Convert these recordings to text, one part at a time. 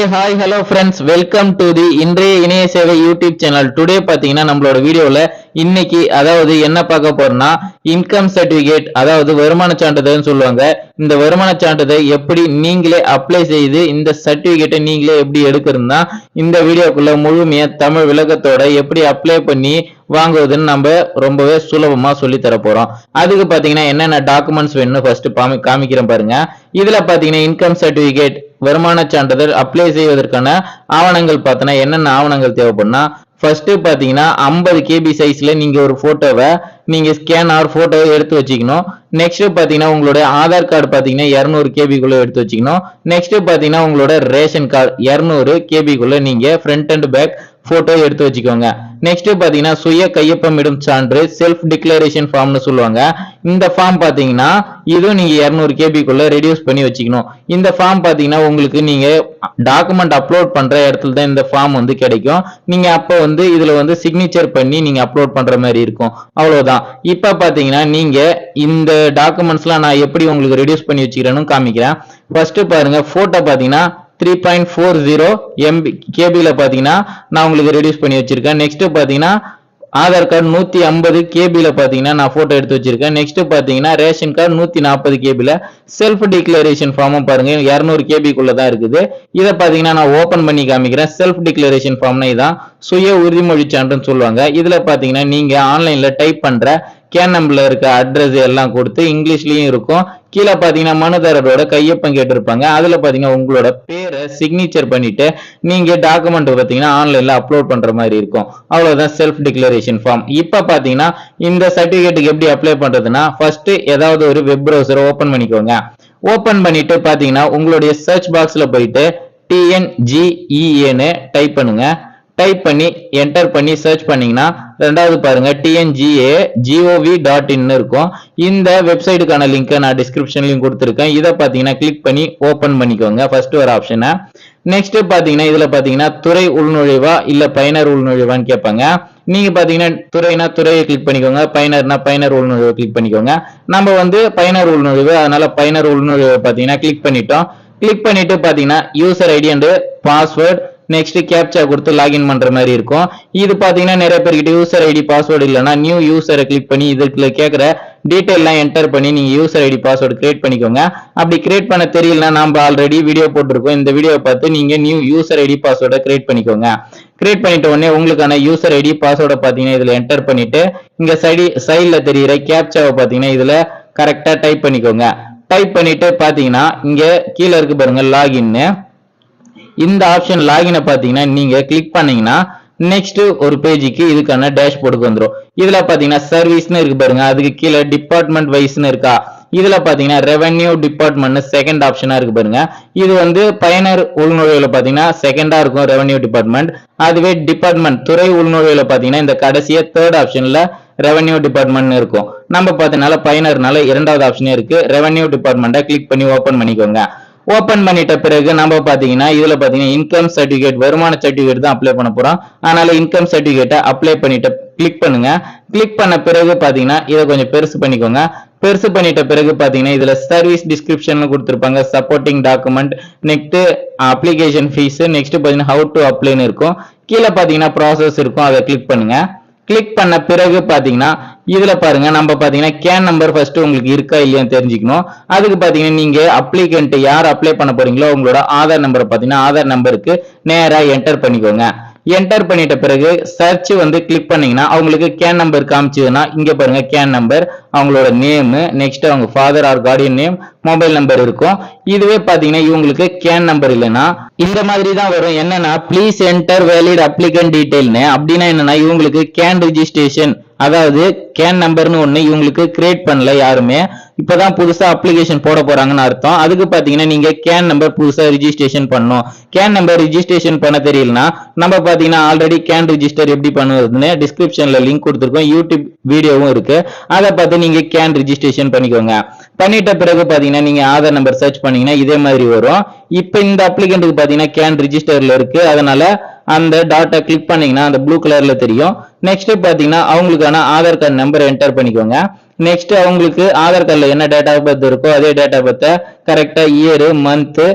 Hey hi hello friends welcome to the இன்றைய இணைய சேவை யூடியூப் சேனல் டுடே பார்த்தீங்கன்னா நம்மளோட வீடியோவில் இன்னைக்கு அதாவது என்ன பார்க்க போறோம்னா இன்கம் சர்டிபிகேட் அதாவது வருமான சான்றிதழ்னு சொல்லுவாங்க. இந்த வருமான சான்றிதழ் எப்படி நீங்களே அப்ளை செய்து இந்த சர்டிபிகேட்டை நீங்களே எப்படி எடுக்கிறதுனா இந்த வீடியோக்குள்ள முழுமையா தமிழ் விளக்கத்தோட எப்படி அப்ளை பண்ணி வாங்குவதுன்னு நம்ம ரொம்பவே சுலபமா சொல்லி தர போறோம். அதுக்கு பாத்தீங்கன்னா என்னென்ன டாக்குமெண்ட்ஸ் வேணும்னு ஃபர்ஸ்ட் காமிக்கிறேன் பாருங்க. இதுல பாத்தீங்கன்னா இன்கம் சர்டிபிகேட் வருமான சான்றிதழ் அப்ளை செய்வதற்கான ஆவணங்கள் பார்த்தோன்னா என்னென்ன ஆவணங்கள் தேவைப்படும்னா ஃபர்ஸ்ட் பார்த்தீங்கன்னா ஐம்பது கேபி சைஸ்ல நீங்க ஒரு போட்டோவை நீங்க ஸ்கேன் ஆர் போட்டோவை எடுத்து வச்சுக்கணும். நெக்ஸ்ட் பாத்தீங்கன்னா உங்களோட ஆதார் கார்டு பாத்தீங்கன்னா இரநூறு கேபிக்குள்ள எடுத்து வச்சுக்கணும். நெக்ஸ்ட் பாத்தீங்கன்னா உங்களோட ரேஷன் கார்டு இரநூறு கேபிக்குள்ள நீங்க ஃப்ரண்ட் அண்ட் பேக் போட்டோ எடுத்து வச்சுக்கோங்க. நெக்ஸ்ட் பாத்தீங்கன்னா சுய கையொப்பமிடும் சான்று செல்ஃப் டிக்ளரேஷன் ஃபார்ம்னு சொல்லுவாங்க. இந்த ஃபார்ம் பாத்தீங்கன்னா இதுவும் நீங்க இரநூறு கேபிக்குள்ள ரெடியூஸ் பண்ணி வச்சுக்கணும். இந்த ஃபார்ம் பாத்தீங்கன்னா உங்களுக்கு நீங்க டாக்குமெண்ட் அப்லோட் பண்ற இடத்துல தான் இந்த ஃபார்ம் வந்து கிடைக்கும். நீங்க அப்ப வந்து இதுல வந்து சிக்னேச்சர் பண்ணி நீங்க அப்லோட் பண்ற மாதிரி இருக்கும். அவ்வளவுதான். இப்ப பாத்தீங்கன்னா நீங்க இந்த டாக்குமெண்ட்ஸ்லாம் நான் எப்படி உங்களுக்கு ரெடியூஸ் பண்ணி வச்சுக்கிறேன்னு காமிக்கிறேன். ஃபர்ஸ்ட் பாருங்க போட்டோ பாத்தீங்கன்னா three point four zero MB கேபியில் பார்த்தீங்கன்னா நான் உங்களுக்கு ரெடியூஸ் பண்ணி வச்சிருக்கேன். நெக்ஸ்ட் பார்த்தீங்கன்னா ஆதார் கார்டு நூற்றி ஐம்பது கேபியில் பார்த்தீங்கன்னா நான் ஃபோட்டோ எடுத்து வச்சிருக்கேன். நெக்ஸ்ட் பார்த்தீங்கன்னா ரேஷன் கார்டு நூற்றி நாற்பது கேபியில் செல்ஃப் டிக்ளரேஷன் ஃபார்மும் பாருங்க. இரநூறு கேபிக்குள்ளே தான் இருக்குது. இதை பார்த்தீங்கன்னா நான் ஓப்பன் பண்ணி காமிக்கிறேன். செல்ஃப் டிக்ளரேஷன் ஃபார்ம்னா இதான் சுய உறுதிமொழி சான்றுன்னு சொல்லுவாங்க. இதில் பார்த்தீங்கன்னா நீங்கள் ஆன்லைனில் டைப் பண்ணுற கேன் நம்பர்ல இருக்க அட்ரஸ் எல்லாம் கொடுத்து இங்கிலீஷ்லயும் இருக்கும். கீழே பாத்தீங்கன்னா மனுதாரரோட கையொப்பம் கேட்டிருப்பாங்க. அதுல பாத்தீங்கன்னா உங்களோட பேரை சிக்னேச்சர் பண்ணிட்டு நீங்க டாக்குமெண்ட் பாத்தீங்கன்னா ஆன்லைன்ல அப்லோட் பண்ற மாதிரி இருக்கும். அவ்வளவுதான் செல்ஃப் டிக்ளரேஷன் ஃபார்ம் இப்ப பாத்தீங்கன்னா இந்த சர்டிபிகேட்டுக்கு எப்படி அப்ளை பண்றதுன்னா ஃபர்ஸ்ட் ஏதாவது ஒரு வெப் ப்ரௌசரை ஓபன் பண்ணிக்கோங்க. ஓபன் பண்ணிட்டு பாத்தீங்கன்னா உங்களுடைய சர்ச் பாக்ஸ்ல போயிட்டு டிஎன்ஜிஇஏன்னு டைப் பண்ணுங்க. டைப் பண்ணி என்டர் பண்ணி சர்ச் பண்ணீங்கன்னா ரெண்டாவது பாருங்க டிஎன்ஜிஏ ஜிஓவி டாட் இன் இருக்கும். இந்த வெப்சைட்டுக்கான லிங்கை நான் டிஸ்கிரிப்ஷன்லையும் கொடுத்துருக்கேன். இதை பார்த்தீங்கன்னா கிளிக் பண்ணி ஓப்பன் பண்ணிக்கோங்க. ஃபர்ஸ்ட் ஒரு ஆப்ஷனை நெக்ஸ்ட் பார்த்தீங்கன்னா இதுல பார்த்தீங்கன்னா துறை உள்நுழைவா இல்ல பயனர் உள்நுழைவான்னு கேட்பாங்க. நீங்க பாத்தீங்கன்னா துறைனா துறையை கிளிக் பண்ணிக்கோங்க. பயனர்னா பயனர் உள்நுழைவை கிளிக் பண்ணிக்கோங்க. நம்ம வந்து பயனர் உள்நுழைவு அதனால பயனர் உள்நுழைவை பாத்தீங்கன்னா கிளிக் பண்ணிட்டோம். கிளிக் பண்ணிட்டு பாத்தீங்கன்னா user ID and password next captcha கொடுத்து லாகின் பண்ற மாதிரி இருக்கும். இது பாத்தீங்கன்னா நிறைய பேர்கிட்ட யூசர் ஐடி பாஸ்வேர்டு இல்லைன்னா நியூ யூசரை கிளிக் பண்ணி இதுல கேட்குற டீட்டெயிலாம் என்டர் பண்ணி நீங்க யூசர் ஐடி பாஸ்வேர்டு கிரியேட் பண்ணிக்கோங்க. அப்படி கிரியேட் பண்ண தெரியலனா நம்ம ஆல்ரெடி வீடியோ போட்டிருக்கோம். இந்த வீடியோவை பார்த்து நீங்க நியூ யூசர் ஐடி பாஸ்வேர்டை கிரியேட் பண்ணிக்கோங்க. கிரியேட் பண்ணிட்ட உடனே உங்களுக்கான யூசர் ஐடி பாஸ்வேர்டை பாத்தீங்கன்னா இதுல என்டர் பண்ணிட்டு இங்க சைடி சைட்ல தெரியுற கேப்சாவை பாத்தீங்கன்னா இதுல கரெக்டா டைப் பண்ணிக்கோங்க. டைப் பண்ணிட்டு பாத்தீங்கன்னா இங்க கீழே இருக்கு பாருங்க லாகின்னு இந்த ஆப்ஷன் லாகினை பார்த்தீங்கன்னா நீங்க கிளிக் பண்ணீங்கன்னா நெக்ஸ்ட் ஒரு பேஜுக்கு இதுக்கான டேஷ்போர்டுக்கு வந்துடும் இதுல பாத்தீங்கன்னா சர்வீஸ்னு இருக்கு பாருங்க. அதுக்கு கீழே டிபார்ட்மெண்ட் வைஸ்னு இருக்கா? இதுல பாத்தீங்கன்னா ரெவென்யூ டிபார்ட்மெண்ட் செகண்ட் ஆப்ஷனா இருக்கு பாருங்க. இது வந்து பயனர் உள்நுழைவுல பாத்தீங்கன்னா செகண்டா இருக்கும் ரெவென்யூ டிபார்ட்மெண்ட் அதுவே டிபார்ட்மெண்ட் துறை உள்நுழைவுல பாத்தீங்கன்னா இந்த கடைசியா தேர்ட் ஆப்ஷன்ல ரெவென்யூ டிபார்ட்மெண்ட் இருக்கும். நம்ம பார்த்தனால பயனர்னால இரண்டாவது ஆப்ஷனே இருக்கு. ரெவென்யூ டிபார்ட்மெண்ட்டை கிளிக் பண்ணி ஓபன் பண்ணிக்கோங்க. ஓப்பன் பண்ணிட்ட பிறகு நம்ம பார்த்தீங்கன்னா இதில் பார்த்தீங்கன்னா இன்கம் சர்டிஃபிகேட் வருமான சர்டிஃபிகேட் தான் அப்ளை பண்ண போகிறோம் அதனால் இன்கம் சர்டிஃபிகேட்டை அப்ளை பண்ணிட்டு கிளிக் பண்ணுங்க. கிளிக் பண்ண பிறகு பார்த்தீங்கன்னா இதை கொஞ்சம் பெருசு பண்ணிக்கோங்க. பெருசு பண்ணிட்ட பிறகு பார்த்தீங்கன்னா இதில் சர்வீஸ் டிஸ்கிரிப்ஷன் கொடுத்துருப்பாங்க. Supporting document next application fees next பார்த்தீங்கன்னா ஹவு டு அப்ளைன்னு இருக்கும். கீழே பார்த்தீங்கன்னா ப்ராசஸ் இருக்கும். அதை கிளிக் பண்ணுங்கள் கிளிக் பண்ண பிறகு பாத்தீங்கன்னா இதுல பாருங்க நம்ம பாத்தீங்கன்னா கேன் நம்பர் ஃபர்ஸ்ட் உங்களுக்கு இருக்கா இல்லையான்னு தெரிஞ்சுக்கணும். அதுக்கு பாத்தீங்கன்னா நீங்க அப்ளிகன்ட் யார் அப்ளை பண்ண போறீங்களோ உங்களோட ஆதார் நம்பரை பாத்தீங்கன்னா ஆதார் நம்பருக்கு நேரா என்டர் பண்ணிக்கோங்க. என்டர் பண்ணிட்ட பிறகு சர்ச் வந்து கிளிக் பண்ணீங்கன்னா அவங்களுக்கு கேன் நம்பர் காமிச்சதுன்னா இங்க பாருங்க கேன் நம்பர் அவங்களோட நேம் நெக்ஸ்ட் அவங்க father or guardian name mobile number இருக்கும். இதுவே பாத்தீங்கன்னா இவங்களுக்கு கேன் நம்பர் இல்லைன்னா இந்த மாதிரி தான் வரும். என்னன்னா ப்ளீஸ் என்டர் வேலிட் அப்ளிகன் டீடைல்னு அப்படின்னா என்னன்னா இவங்களுக்கு கேன் ரிஜிஸ்ட்ரேஷன் அதாவது கேன் நம்பர்னு ஒண்ணு இவங்களுக்கு கிரியேட் பண்ணல யாருமே. இப்பதான் புதுசா அப்ளிகேஷன் போட போறாங்கன்னு அர்த்தம். அதுக்கு பாத்தீங்கன்னா நீங்க கேன் நம்பர் புதுசா ரிஜிஸ்ட்ரேஷன் பண்ணணும். கேன் நம்பர் ரிஜிஸ்ட்ரேஷன் பண்ண தெரியலனா நம்ம பாத்தீங்கன்னா ஆல்ரெடி கேன் ரிஜிஸ்டர் எப்படி பண்ணுவதுன்னு டிஸ்கிரிப்ஷன்ல லிங்க் கொடுத்துருக்கோம். யூடியூப் வீடியோவும் இருக்கு. அதை பார்த்து நீங்க கேன் ரிஜிஸ்ட்ரேஷன் பண்ணிக்கோங்க. பண்ணிட்ட பிறகு பாத்தீங்கன்னா நீங்க ஆதார் நம்பர் சர்ச் பண்ணீங்கன்னா இதே மாதிரி வரும். இப்ப இந்த அப்ளிகண்ட்டுக்கு பாத்தீங்கன்னா கேன் ரிஜிஸ்டர்ல இருக்கு. அதனால அந்த டாட்டா கிளிக் பண்ணீங்கன்னா அந்த ப்ளூ கலர்ல தெரியும். நெக்ஸ்ட் பாத்தீங்கன்னா அவங்களுக்கான ஆதார் கார்டு நம்பர் என்டர் பண்ணிக்கோங்க. நெக்ஸ்ட் அவங்களுக்கு ஆதார் கார்டில் என்ன டேட் ஆஃப் பர்த் இருக்கோ அதே டேட் ஆஃப் பர்த்தை கரெக்டாக இயரு மந்த்து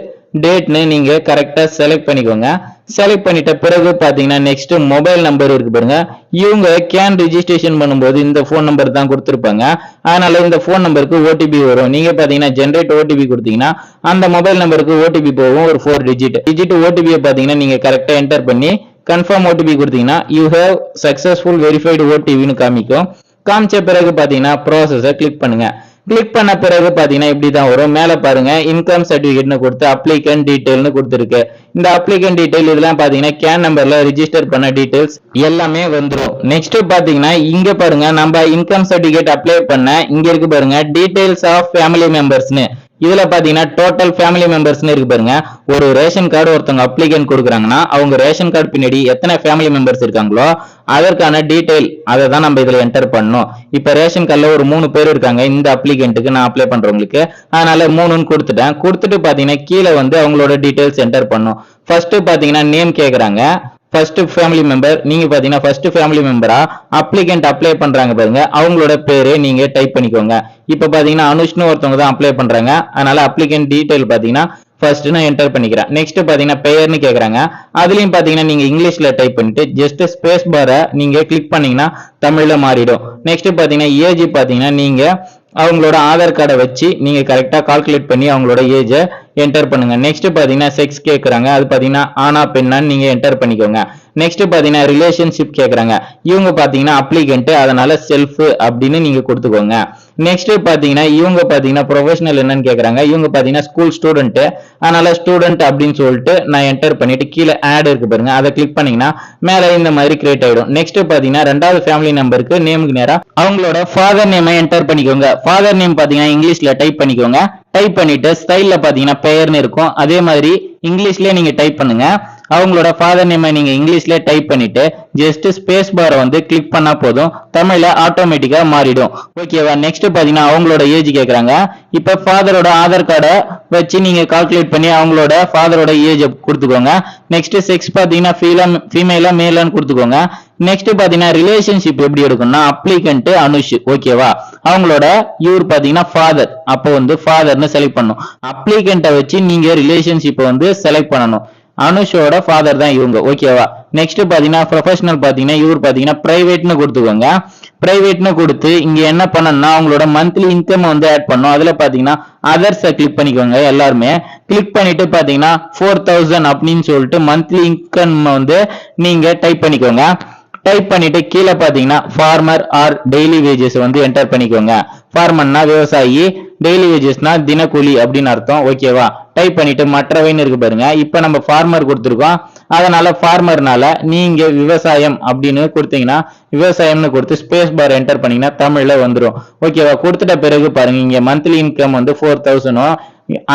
டேட்னு நீங்க கரெக்டா செலக்ட் பண்ணிக்கோங்க. செலக்ட் பண்ணிட்ட பிறகு பாத்தீங்கன்னா நெக்ஸ்ட் மொபைல் நம்பர் இருக்கு பாருங்க. இவங்க கேன் ரிஜிஸ்ட்ரேஷன் பண்ணும்போது இந்த ஃபோன் நம்பர் தான் கொடுத்துருப்பாங்க. அதனால இந்த ஃபோன் நம்பருக்கு ஓடிபி வரும். நீங்க பாத்தீங்கன்னா ஜென்ரேட் ஓடிபி கொடுத்தீங்கன்னா அந்த மொபைல் நம்பருக்கு ஓடிபி போகும் ஒரு ஃபோர் டிஜிட் டிஜிட் ஓடிபியை பாத்தீங்கன்னா நீங்க கரெக்டா என்டர் பண்ணி கன்ஃபார்ம் ஓடிபி கொடுத்தீங்கன்னா யூ ஹேவ் சக்சஸ்ஃபுல் வெரிஃபைடு ஓடிபின்னு காமிக்கும். காமிச்ச பிறகு பாத்தீங்கன்னா ப்ராசஸை கிளிக் பண்ணுங்க. கிளிக் பண்ண பிறகு பாத்தீங்கன்னா இப்படி தான் வரும். மேல பாருங்க இன்கம் சர்டிபிகேட்னு கொடுத்து அப்ளிகன் டீடைல்னு கொடுத்துருக்கு. இந்த அப்ளிகன் டீடைல் இதெல்லாம் பாத்தீங்கன்னா கேன் நம்பர்ல ரிஜிஸ்டர் பண்ண டீடைல்ஸ் எல்லாமே வந்துடும் நெக்ஸ்ட் பாத்தீங்கன்னா இங்க பாருங்க நம்ம இன்கம் சர்டிபிகேட் அப்ளை பண்ண இங்க இருக்கு பாருங்க டீடைல்ஸ் ஆஃப் ஃபேமிலி மெம்பர்ஸ்னு இதுல பாத்தீங்கன்னா டோட்டல் ஃபேமிலி மெம்பர்ஸ்னு இருக்கு பாருங்க. ஒரு ரேஷன் கார்டு ஒருத்தவங்க அப்ளிகன் கொடுக்குறாங்கன்னா அவங்க ரேஷன் கார்டு பின்னாடி எத்தனை ஃபேமிலி மெம்பர்ஸ் இருக்காங்களோ அதற்கான டீடைல் அதை தான் நம்ம இதுல என்டர் பண்ணணும். இப்ப ரேஷன் கார்டுல ஒரு மூணு பேர் இருக்காங்க இந்த அப்ளிகேண்ட்டுக்கு நான் அப்ளை பண்றவங்களுக்கு. அதனால மூணுன்னு கொடுத்துட்டேன். கொடுத்துட்டு பாத்தீங்கன்னா கீழே வந்து அவங்களோட டீடைல்ஸ் என்டர் பண்ணும். ஃபர்ஸ்ட் பாத்தீங்கன்னா நேம் கேக்குறாங்க. ஃபர்ஸ்ட் ஃபேமிலி மெம்பர் நீங்க பாத்தீங்கன்னா ஃபர்ஸ்ட் ஃபேமிலி மெம்பரா அப்ளிகன்ட் அப்ளை பண்றாங்க பாருங்க. அவங்களோட பேரு நீங்க டைப் பண்ணிக்கோங்க. இப்ப பாத்தீங்கன்னா அனுஷ்னு ஒருத்தவங்க தான் அப்ளை பண்றாங்க. அதனால அப்ளிகன்ட் டீடைல் பாத்தீங்கன்னா ஃபர்ஸ்ட் நான் என்டர் பண்ணிக்கிறேன். நெக்ஸ்ட் பாத்தீங்கன்னா பெயர்னு கேக்குறாங்க. அதுலயும் பாத்தீங்கன்னா நீங்க இங்கிலீஷ்ல டைப் பண்ணிட்டு ஜஸ்ட் ஸ்பேஸ் பாரை நீங்க கிளிக் பண்ணீங்கன்னா தமிழ்ல மாறிடும். நெக்ஸ்ட் பாத்தீங்கன்னா ஏஜ் பாத்தீங்கன்னா நீங்க அவங்களோட ஆதார் கார்டை வச்சு நீங்க கரெக்டா கால்குலேட் பண்ணி அவங்களோட ஏஜை என்டர் பண்ணுங்க. நெக்ஸ்ட் பாத்தீங்கன்னா செக்ஸ் கேக்குறாங்க. அது பாத்தீங்கன்னா ஆனா பெண்ணான்னு நீங்க என்டர் பண்ணிக்கோங்க. நெக்ஸ்ட் பாத்தீங்கன்னா ரிலேஷன்ஷிப் கேக்குறாங்க. இவங்க பாத்தீங்கன்னா அப்ளிகன்ட் அதனால செல்ஃப் அப்படின்னு நீங்க கொடுத்துக்கோங்க. நெக்ஸ்ட் பாத்தீங்கன்னா இவங்க பாத்தீங்கன்னா ப்ரொஃபஷனல் என்னன்னு கேக்குறாங்க. இவங்க பாத்தீங்கன்னா ஸ்கூல் ஸ்டூடெண்ட் அதனால ஸ்டூடெண்ட் அப்படின்னு சொல்லிட்டு நான் என்டர் பண்ணிட்டு கீழே ஆட் இருக்கு பாருங்க. அதை கிளிக் பண்ணீங்கன்னா மேல இந்த மாதிரி கிரியேட் ஆயிடும். நெக்ஸ்ட் பாத்தீங்கன்னா ரெண்டாவது ஃபேமிலி நம்பருக்கு நேமுக்கு நேரா அவங்களோட ஃபாதர் நேமை என்டர் பண்ணிக்கோங்க. ஃபாதர் நேம் பாத்தீங்கன்னா இங்கிலீஷ்ல டைப் பண்ணிக்கோங்க. டைப் பண்ணிட்டு ஸ்டைல்ல பாத்தீங்கன்னா பெயர்னு இருக்கும். அதே மாதிரி இங்கிலீஷ்லயே நீங்க டைப் பண்ணுங்க. அவங்களோட ஃபாதர் நேமை நீங்க இங்கிலீஷ்ல டைப் பண்ணிட்டு ஜஸ்ட் ஸ்பேஸ் பாரை வந்து கிளிக் பண்ணா போதும். தமிழ்ல ஆட்டோமேட்டிக்கா மாறிடும். ஓகேவா நெக்ஸ்ட் பாத்தீங்கன்னா அவங்களோட ஏஜ் கேக்குறாங்க. இப்ப ஃபாதரோட ஆதார் கார்டை வச்சு நீங்க கால்குலேட் பண்ணி அவங்களோட ஃபாதரோட ஏஜ் கொடுத்துக்கோங்க. நெக்ஸ்ட் செக்ஸ் பாத்தீங்கன்னா ஃபீமேலா மேலான்னு கொடுத்துக்கோங்க. நெக்ஸ்ட் பாத்தீங்கன்னா ரிலேஷன்ஷிப் எப்படி எடுக்கணும்னா அப்ளிகன்ட் அனுஷ். ஓகேவா அவங்களோட இவர் பாத்தீங்கன்னா ஃபாதர் அப்போ வந்து ஃபாதர்னு செலக்ட் பண்ணணும். அப்ளிகண்ட்டை வச்சு நீங்க ரிலேஷன்ஷிப்பை வந்து செலக்ட் பண்ணணும். அனுஷோட ஃபாதர் தான் இவங்க. ஓகேவா நெக்ஸ்ட் பாத்தீங்கன்னா ப்ரொஃபஷனல் பாத்தீங்கன்னா இவர் பாத்தீங்கன்னா பிரைவேட்னு கொடுத்துக்கோங்க. பிரைவேட்னு கொடுத்து இங்க என்ன பண்ணணும்னா அவங்களோட மந்த்லி இன்கம் வந்து ஆட் பண்ணும் அதுல பாத்தீங்கன்னா அதர்ஸை கிளிக் பண்ணிக்கோங்க எல்லாருமே. கிளிக் பண்ணிட்டு பாத்தீங்கன்னா ஃபோர் தௌசண்ட் அப்படின்னு சொல்லிட்டு மந்த்லி இன்கம் வந்து நீங்க டைப் பண்ணிக்கோங்க. டைப் பண்ணிட்டு கீழே பாத்தீங்கன்னா ஃபார்மர் ஆர் டெய்லி வேஜஸ் வந்து என்டர் பண்ணிக்கோங்க. ஃபார்மர்னா விவசாயி டெய்லி வேஜஸ்னா தினக்கூலி அப்படின்னு அர்த்தம். ஓகேவா டைப் பண்ணிட்டு மற்றவைன்னு இருக்கு பாருங்க. இப்ப நம்ம ஃபார்மர் கொடுத்துருக்கோம். அதனால ஃபார்மர்னால நீங்க விவசாயம் அப்படின்னு கொடுத்தீங்கன்னா விவசாயம்னு கொடுத்து ஸ்பேஸ் பார் என்டர் பண்ணீங்கன்னா தமிழ்ல வந்துடும் ஓகேவா கொடுத்துட்ட பிறகு பாருங்க இங்க மந்த்லி இன்கம் வந்து ஃபோர் தௌசண்டும்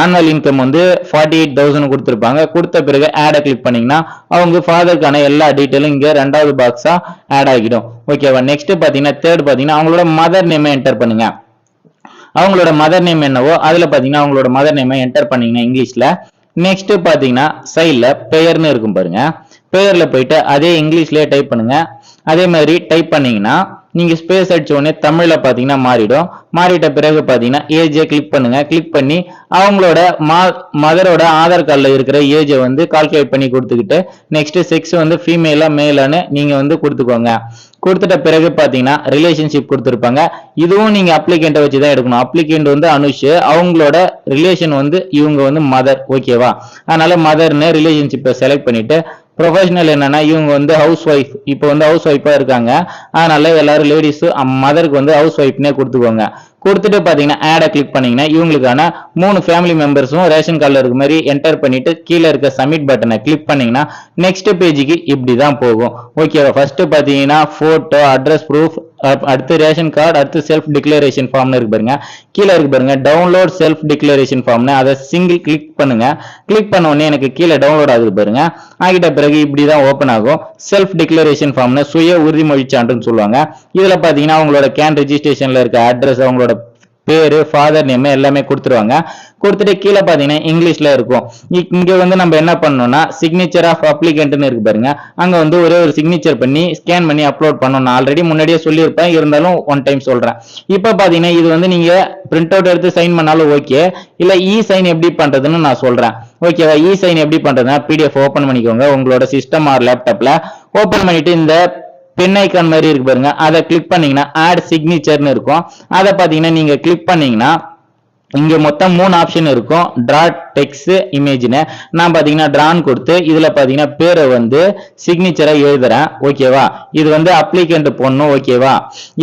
ஆனுவல் இன்கம் வந்து ஃபார்ட்டி எயிட் தௌசண்ட் கொடுத்துருப்பாங்க. கொடுத்த பிறகு ஆடை கிளிக் பண்ணிங்கன்னா அவங்க ஃபாதருக்கான எல்லா டீட்டெயிலும் இங்கே ரெண்டாவது பாக்ஸாக ஆட் ஆகிடும். ஓகேவா நெக்ஸ்ட் பார்த்தீங்கன்னா தேர்ட் பார்த்தீங்கன்னா அவங்களோட மதர் நேமை என்டர் பண்ணுங்க. அவங்களோட மதர் நேம் என்னவோ அதில் பார்த்தீங்கன்னா அவங்களோட மதர் நேமை என்டர் பண்ணிங்கன்னா இங்கிலீஷில் நெக்ஸ்ட் பார்த்தீங்கன்னா சைடில் பெயர்னு இருக்கும் பாருங்க. பெயரில் போயிட்டு அதே இங்கிலீஷ்லேயே டைப் பண்ணுங்க. அதே மாதிரி டைப் பண்ணீங்கன்னா நீங்க ஸ்பேஸ் அடிச்ச உடனே தமிழ்ல பாத்தீங்கன்னா மாறிடும். மாறிட்ட பிறகு பாத்தீங்கன்னா ஏஜை கிளிக் பண்ணுங்க. கிளிக் பண்ணி அவங்களோட மதரோட ஆதார் கார்டில் இருக்கிற ஏஜை வந்து கால்குலேட் பண்ணி கொடுத்துக்கிட்டு நெக்ஸ்ட் செக்ஸ் வந்து ஃபீமேலா மேலான்னு நீங்க வந்து கொடுத்துக்கோங்க. கொடுத்துட்ட பிறகு பாத்தீங்கன்னா ரிலேஷன்ஷிப் கொடுத்துருப்பாங்க. இதுவும் நீங்க அப்ளிகண்ட்டை வச்சு தான் எடுக்கணும். அப்ளிகேண்ட் வந்து அனுஷ் அவங்களோட ரிலேஷன் வந்து இவங்க வந்து மதர் ஓகேவா அதனால மதர்னு ரிலேஷன்ஷிப்பை செலக்ட் பண்ணிட்டு ப்ரொஃபஷனல் என்னன்னா இவங்க வந்து ஹவுஸ் ஒய்ஃப் இப்போ வந்து ஹவுஸ் ஒய்ஃபா இருக்காங்க. அதனால எல்லாரும் லேடிஸு மதருக்கு வந்து ஹவுஸ் ஒய்ஃப்னே கொடுத்துக்கோங்க. கொடுத்துட்டு பார்த்தீங்கன்னா ஆடை கிளிக் பண்ணீங்கன்னா இவங்களுக்கான மூணு ஃபேமிலி மெம்பர்ஸும் ரேஷன் கார்டில் இருக்க மாதிரி என்டர் பண்ணிட்டு கீழே இருக்க சப்மிட் பட்டனை கிளிக் பண்ணீங்கன்னா நெக்ஸ்ட் பேஜுக்கு இப்படி தான் போகும். ஓகேவா ஃபர்ஸ்ட் பார்த்தீங்கன்னா ஃபோட்டோ அட்ரஸ் ப்ரூஃப் அடுத்து ரேஷன் கார்டு அடுத்து செல்ஃப் டிக்ளரேஷன் ஃபார்ம்னு இருக்கு பாருங்க. கீழே இருக்கு பாருங்க டவுன்லோட் செல்ஃப் டிக்ளரேஷன் ஃபார்ம்னு அதை சிங்கிள் கிளிக் பண்ணுங்க. கிளிக் பண்ண உடனே எனக்கு கீழே டவுன்லோட் ஆகுது பாருங்க. ஆகிட்ட பிறகு இப்படி தான் ஓப்பன் ஆகும். செல்ஃப் டிக்ளரேஷன் ஃபார்ம்னு சுய உறுதிமொழி சான்றுன்னு சொல்லுவாங்க. இதுல பாத்தீங்கன்னா அவங்களோட கேன் ரெஜிஸ்ட்ரேஷன்ல இருக்க அட்ரஸ் அவங்களோட பேரு ஃபாதர் நேம் எல்லாமே கொடுத்துருவாங்க. கொடுத்துட்டு கீழே பார்த்தீங்கன்னா இங்கிலீஷ்ல இருக்கும். இ- இங்க வந்து நம்ம என்ன பண்ணோம்னா சிக்னேச்சர் ஆஃப் அப்ளிகண்ட்னு இருக்கு பாருங்க. அங்க வந்து ஒரே ஒரு சிக்னேச்சர் பண்ணி ஸ்கேன் பண்ணி அப்லோட் பண்ணணும் நான் ஆல்ரெடி முன்னாடியே சொல்லியிருப்பேன். இருந்தாலும் ஒன் டைம் சொல்றேன். இப்போ பார்த்தீங்கன்னா இது வந்து நீங்க பிரிண்ட் அவுட் எடுத்து சைன் பண்ணாலும் ஓகே இல்ல இ சைன் எப்படி பண்றதுன்னு நான் சொல்றேன். ஓகேவா இ சைன் எப்படி பண்றதுன்னா பிடிஎஃப் ஓபன் பண்ணிக்கோங்க. உங்களோட சிஸ்டம் ஆர் லேப்டாப்ல ஓபன் பண்ணிட்டு இந்த பென் ஐக்கான் மாதிரி இருக்கு பாருங்க. அதை கிளிக் பண்ணீங்கன்னா ஆட் சிக்னேச்சர்னு இருக்கும். அதை பார்த்தீங்கன்னா நீங்க கிளிக் பண்ணீங்கன்னா இங்க மொத்தம் மூணு ஆப்ஷன் இருக்கும். டிரா டெக்ஸ்ட் இமேஜ்னு நான் பாத்தீங்கன்னா டிரான் கொடுத்து இதுல பாத்தீங்கன்னா பேரை வந்து சிக்னேச்சரா எழுதுறேன். ஓகேவா இது வந்து அப்ளிகேண்ட் போடணும். ஓகேவா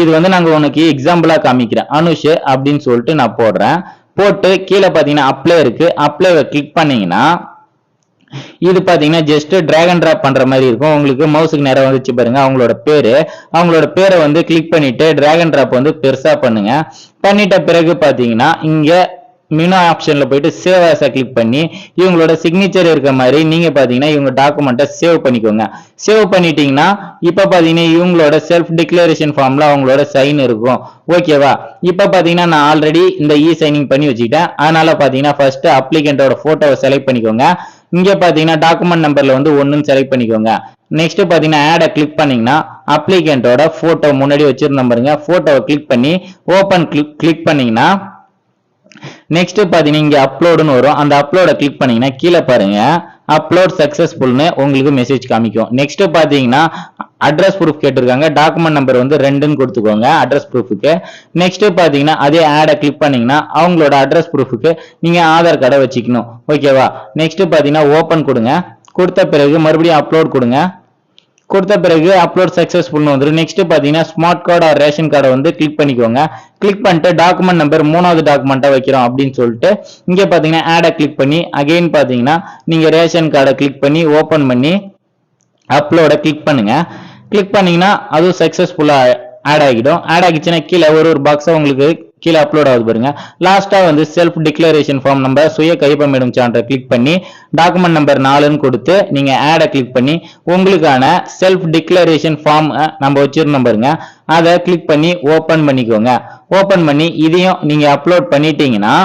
இது வந்து நாங்க உனக்கு எக்ஸாம்பிளா காமிக்கிறேன். அனுஷ் அப்படின்னு சொல்லிட்டு நான் போடுறேன். போட்டு கீழே பாத்தீங்கன்னா அப்ளை இருக்கு. அப்ளைவை கிளிக் பண்ணீங்கன்னா இது பாத்தீங்கன்னா ஜஸ்ட் drag and drop பண்ற மாதிரி இருக்கும். உங்களுக்கு மவுஸுக்கு நேரம் வந்துச்சு பாருங்க. அவங்களோட பேரு. அவங்களோட பேரை வந்து கிளிக் பண்ணிட்டு டிராகன் and வந்து பெருசா பண்ணுங்க. பண்ணிட்ட பிறகு பாத்தீங்கன்னா இங்க மெனு ஆப்ஷன்ல போயிட்டு சேவ் ஆஸ கிளிக் பண்ணி இவங்களோட சிக்னேச்சர் இருக்க மாதிரி நீங்க பாத்தீங்கன்னா இவங்க டாக்குமெண்ட்டை சேவ் பண்ணிக்கோங்க. சேவ் பண்ணிட்டீங்கன்னா இப்ப பாத்தீங்கன்னா இவங்களோட செல்ஃப் டிக்ளரேஷன் ஃபார்ம்ல அவங்களோட சைன் இருக்கும். ஓகேவா இப்ப பாத்தீங்கன்னா நான் ஆல்ரெடி இந்த இ சைனிங் பண்ணி வச்சுக்கிட்டேன். அதனால பாத்தீங்கன்னா ஃபர்ஸ்ட் அப்ளிகண்டோட போட்டோவை செலக்ட் பண்ணிக்கோங்க. இங்க பாத்தீங்கன்னா டாக்குமெண்ட் நம்பர்ல வந்து ஒன்னு செலக்ட் பண்ணிக்கோங்க. நெக்ஸ்ட் பாத்தீங்கன்னா ஆட கிளிக் பண்ணீங்கன்னா அப்ளிகேண்டோட போட்டோ முன்னாடி வச்சிருந்தோம் பாருங்க போட்டோவை கிளிக் பண்ணி ஓபன் கிளிக் கிளிக் பண்ணீங்கன்னா நெக்ஸ்ட் பாத்தீங்கன்னா இங்க அப்லோடுன்னு வரும். அந்த அப்லோட கிளிக் பண்ணீங்கன்னா கீழே பாருங்க. அப்லோட் சக்சஸ்ஃபுல்னு உங்களுக்கு மெசேஜ் காமிக்கும். நெக்ஸ்ட் பாத்தீங்கன்னா அட்ரஸ் ப்ரூஃப் கேட்டிருக்காங்க. டாக்குமெண்ட் நம்பர் வந்து ரெண்டுன்னு கொடுத்துக்கோங்க அட்ரஸ் ப்ரூஃபுக்கு நெக்ஸ்ட் பாத்தீங்கன்னா அதே ஆடை கிளிக் பண்ணீங்கன்னா அவங்களோட அட்ரஸ் ப்ரூஃபுக்கு நீங்க ஆதார் கார்டை வச்சுக்கணும். ஓகேவா நெக்ஸ்ட் பாத்தீங்கன்னா ஓபன் கொடுங்க. கொடுத்த பிறகு மறுபடியும் அப்லோட் கொடுங்க. கொடுத்த பிறகு அப்லோட் சக்சஸ்ஃபுல்னு வந்துடும் நெக்ஸ்ட் பார்த்தீங்கன்னா ஸ்மார்ட் கார்டு ஆர் ரேஷன் கார்டை வந்து கிளிக் பண்ணிக்கோங்க. கிளிக் பண்ணிட்டு டாக்குமெண்ட் நம்பர் மூணாவது டாக்குமெண்ட்டாக வைக்கிறோம் அப்படின்னு சொல்லிட்டு இங்கே பார்த்தீங்கன்னா ஆடை கிளிக் பண்ணி அகெயின் பார்த்தீங்கன்னா நீங்கள் ரேஷன் கார்டை கிளிக் பண்ணி ஓப்பன் பண்ணி அப்லோட கிளிக் பண்ணுங்க. கிளிக் பண்ணீங்கன்னா அதுவும் சக்ஸஸ்ஃபுல்லாக ஆட் ஆகிடும். ஆட் ஆகிச்சுன்னா கீழே ஒரு ஒரு பாக்ஸாக உங்களுக்கு கீழே அப்லோட் ஆகுது பாருங்க. லாஸ்டா வந்து செல்ஃப் டிக்ளரேஷன் ஃபார்ம் நம்பர் சுய கைப்பமிடும் சான்றை கிளிக் பண்ணி டாக்குமெண்ட் நம்பர் நாலுன்னு கொடுத்து நீங்க ஆடை கிளிக் பண்ணி உங்களுக்கான செல்ஃப் டிக்ளரேஷன் ஃபார்ம் நம்ம வச்சிருந்தோம் பாருங்க. அதை கிளிக் பண்ணி ஓபன் பண்ணிக்கோங்க. ஓபன் பண்ணி இதையும் நீங்க அப்லோட் பண்ணிட்டீங்கன்னா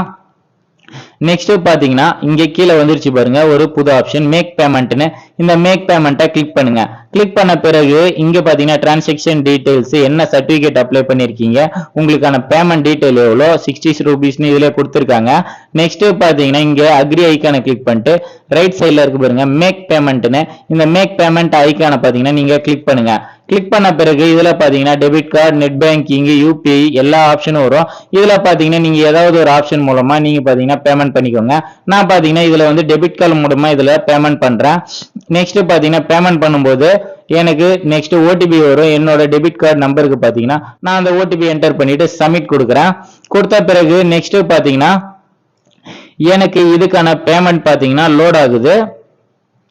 நெக்ஸ்ட் பாத்தீங்கன்னா இங்க கீழே வந்துருச்சு பாருங்க ஒரு புது ஆப்ஷன் மேக் பேமெண்ட்னு இந்த மேக் பேமெண்ட்டை கிளிக் பண்ணுங்க. கிளிக் பண்ண பிறகு இங்க பாத்தீங்கன்னா டிரான்சாக்ஷன் டீடைல்ஸ் என்ன சர்டிபிகேட் அப்ளை பண்ணிருக்கீங்க உங்களுக்கான பேமெண்ட் டீடைல் எவ்வளோ சிக்ஸ்டி ருபீஸ்னு இதுல கொடுத்துருக்காங்க. நெக்ஸ்ட் பாத்தீங்கன்னா இங்க அக்ரி ஐக்கானை கிளிக் பண்ணிட்டு ரைட் சைட்ல இருக்கு பாருங்க மேக் பேமெண்ட்னு இந்த மேக் பேமெண்ட் ஐக்கானை பாத்தீங்கன்னா நீங்க கிளிக் பண்ணுங்க. கிளிக் பண்ண பிறகு இதுல பாத்தீங்கன்னா debit card net banking UPI எல்லா ஆப்ஷனும் வரும். இதுல பாத்தீங்கன்னா நீங்க ஏதாவது ஒரு ஆப்ஷன் மூலமா நீங்க பாத்தீங்கன்னா பேமெண்ட் பண்ணிக்கோங்க. நான் பாத்தீங்கன்னா இதுல வந்து டெபிட் கார்டு மூலமா இதுல பேமெண்ட் பண்றேன். நெக்ஸ்ட் பாத்தீங்கன்னா பேமெண்ட் பண்ணும்போது எனக்கு நெக்ஸ்ட் ஓடிபி வரும். என்னோட டெபிட் கார்டு நம்பருக்கு பாத்தீங்கன்னா நான் அந்த ஓடிபி என்டர் பண்ணிட்டு சப்மிட் கொடுக்குறேன். கொடுத்த பிறகு நெக்ஸ்ட் பாத்தீங்கன்னா எனக்கு இதுக்கான பேமெண்ட் பாத்தீங்கன்னா லோட் ஆகுது.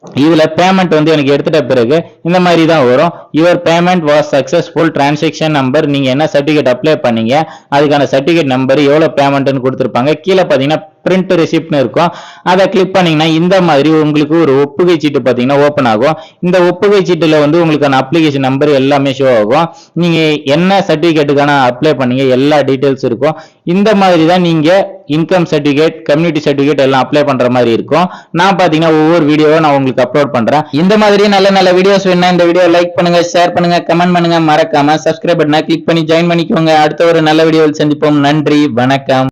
இதுல பேமெண்ட் வந்து எனக்கு எடுத்துட்ட பிறகு இந்த மாதிரி தான் வரும். Your payment was successful transaction number நீங்க என்ன சர்டிபிகேட் அப்ளை பண்ணீங்க அதுக்கான சர்டிஃபிகேட் நம்பர் எவ்வளவு பேமெண்ட்னு கொடுத்துருப்பாங்க. கீழே பாத்தீங்கன்னா பிரிண்ட் ரெசிப்ட்னு இருக்கும். அதை கிளிக் பண்ணீங்கன்னா இந்த மாதிரி உங்களுக்கு ஒரு ஒப்புகை சீட்டு பார்த்தீங்கன்னா ஓப்பன் ஆகும். இந்த ஒப்புகை சீட்டில் வந்து உங்களுக்கான அப்ளிகேஷன் நம்பர் எல்லாமே ஷோ ஆகும். நீங்கள் என்ன சர்டிஃபிகேட்டுக்கான அப்ளை பண்ணீங்க எல்லா டீட்டெயில்ஸும் இருக்கும். இந்த மாதிரி தான் நீங்கள் இன்கம் சர்டிஃபிகேட் கம்யூனிட்டி சர்டிஃபிகேட் எல்லாம் அப்ளை பண்ற மாதிரி இருக்கும். நான் பாத்தீங்கன்னா ஒவ்வொரு வீடியோவை நான் உங்களுக்கு அப்லோட் பண்றேன். இந்த மாதிரி நல்ல நல்ல வீடியோஸ் வேணா இந்த வீடியோ லைக் பண்ணுங்க ஷேர் பண்ணுங்க கமெண்ட் பண்ணுங்க. மறக்காம சப்ஸ்கிரைப் பட்டனை கிளிக் பண்ணி ஜாயின் பண்ணிக்கோங்க. அடுத்த ஒரு நல்ல வீடியோவில் சந்திப்போம். நன்றி வணக்கம்.